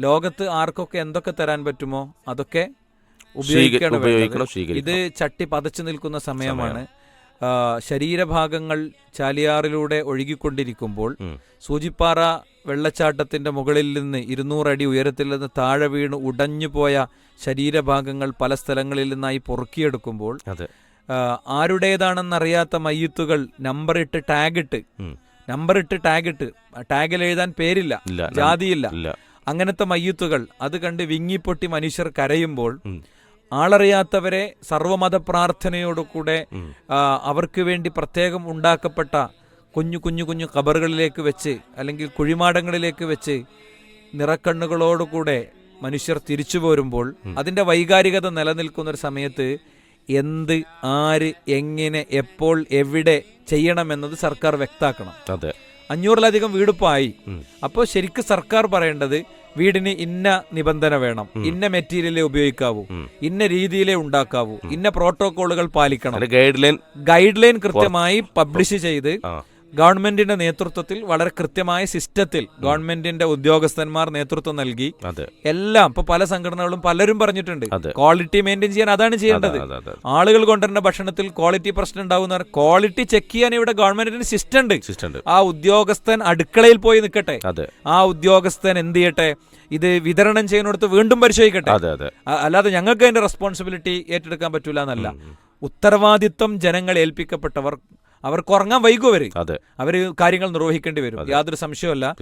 ലോകത്ത് ആർക്കൊക്കെ എന്തൊക്കെ തരാൻ പറ്റുമോ അതൊക്കെ ഉപയോഗിക്കണം ഇത് ചട്ടി പതച്ചു നിൽക്കുന്ന സമയമാണ്. ശരീരഭാഗങ്ങൾ ചാലിയാറിലൂടെ ഒഴുകിക്കൊണ്ടിരിക്കുമ്പോൾ. സൂചിപ്പാറ വെള്ളച്ചാട്ടത്തിന്റെ മുകളിൽ നിന്ന് ഇരുന്നൂറടി ഉയരത്തിൽ നിന്ന് താഴെ വീണ് ഉടഞ്ഞുപോയ ശരീരഭാഗങ്ങൾ പല സ്ഥലങ്ങളിൽ നിന്നായി പൊറുക്കിയെടുക്കുമ്പോൾ ആരുടേതാണെന്നറിയാത്ത മയ്യത്തുകൾ നമ്പറിട്ട് ടാഗിട്ട്. നമ്പറിട്ട് ടാഗിട്ട്. ടാഗിൽ എഴുതാൻ പേരില്ല ജാതിയില്ല. അങ്ങനത്തെ മയ്യത്തുകൾ അത് കണ്ട് വിങ്ങിപ്പൊട്ടി മനുഷ്യർ കരയുമ്പോൾ. ആളറിയാത്തവരെ സർവമത പ്രാർത്ഥനയോടുകൂടെ. അവർക്ക് വേണ്ടി പ്രത്യേകം ഉണ്ടാക്കപ്പെട്ട കുഞ്ഞു കുഞ്ഞു കുഞ്ഞു കബറുകളിലേക്ക് വെച്ച് അല്ലെങ്കിൽ കുഴിമാടങ്ങളിലേക്ക് വെച്ച് നിറക്കണ്ണുകളോടുകൂടെ മനുഷ്യർ തിരിച്ചു പോരുമ്പോൾ അതിന്റെ വൈകാരികത നിലനിൽക്കുന്ന ഒരു സമയത്ത് എന്ത് ആര് എങ്ങനെ എപ്പോൾ എവിടെ ചെയ്യണമെന്നത് സർക്കാർ വ്യക്താക്കണം അതെ അഞ്ഞൂറിലധികം വീടിപ്പായി. അപ്പോൾ ശരിക്കും സർക്കാർ പറയേണ്ടത് വീടിന് ഇന്ന നിബന്ധന വേണം. ഇന്ന മെറ്റീരിയലേ ഉപയോഗിക്കാവൂ. ഇന്ന രീതിയിലേ ഉണ്ടാക്കാവൂ. ഇന്ന പ്രോട്ടോകോളുകൾ പാലിക്കണം. ഗൈഡ് ലൈൻ ഗൈഡ് ലൈൻ കൃത്യമായി പബ്ലിഷ് ചെയ്ത് ഗവൺമെന്റിന്റെ നേതൃത്വത്തിൽ വളരെ കൃത്യമായ സിസ്റ്റത്തിൽ ഗവൺമെന്റിന്റെ ഉദ്യോഗസ്ഥന്മാർ നേതൃത്വം നൽകി. എല്ലാം ഇപ്പൊ പല സംഘടനകളും പലരും പറഞ്ഞിട്ടുണ്ട്. ക്വാളിറ്റി മെയിന്റെയിൻ ചെയ്യാൻ അതാണ് ചെയ്യേണ്ടത്. ആളുകൾ കൊണ്ടുവരുന്ന ഭക്ഷണത്തിൽ ക്വാളിറ്റി പ്രശ്നം ഉണ്ടാവുന്ന ക്വാളിറ്റി ചെക്ക് ചെയ്യാൻ ഇവിടെ ഗവൺമെന്റിന് സിസ്റ്റം ഉണ്ട് ആ ഉദ്യോഗസ്ഥൻ അടുക്കളയിൽ പോയി നിൽക്കട്ടെ. ആ ഉദ്യോഗസ്ഥൻ എന്ത് ചെയ്യട്ടെ? ഇത് വിതരണം ചെയ്യുന്നിടത്ത് വീണ്ടും പരിശോധിക്കട്ടെ. അല്ലാതെ ഞങ്ങൾക്ക് അതിന്റെ റെസ്പോൺസിബിലിറ്റി ഏറ്റെടുക്കാൻ പറ്റൂല എന്നല്ല. ഉത്തരവാദിത്വം ജനങ്ങൾ ഏൽപ്പിക്കപ്പെട്ടവർ അവർക്ക് ഉറങ്ങാൻ വൈകും അവർ അവർ കാര്യങ്ങൾ നിർവഹിക്കേണ്ടി വരും. യാതൊരു സംശയമല്ല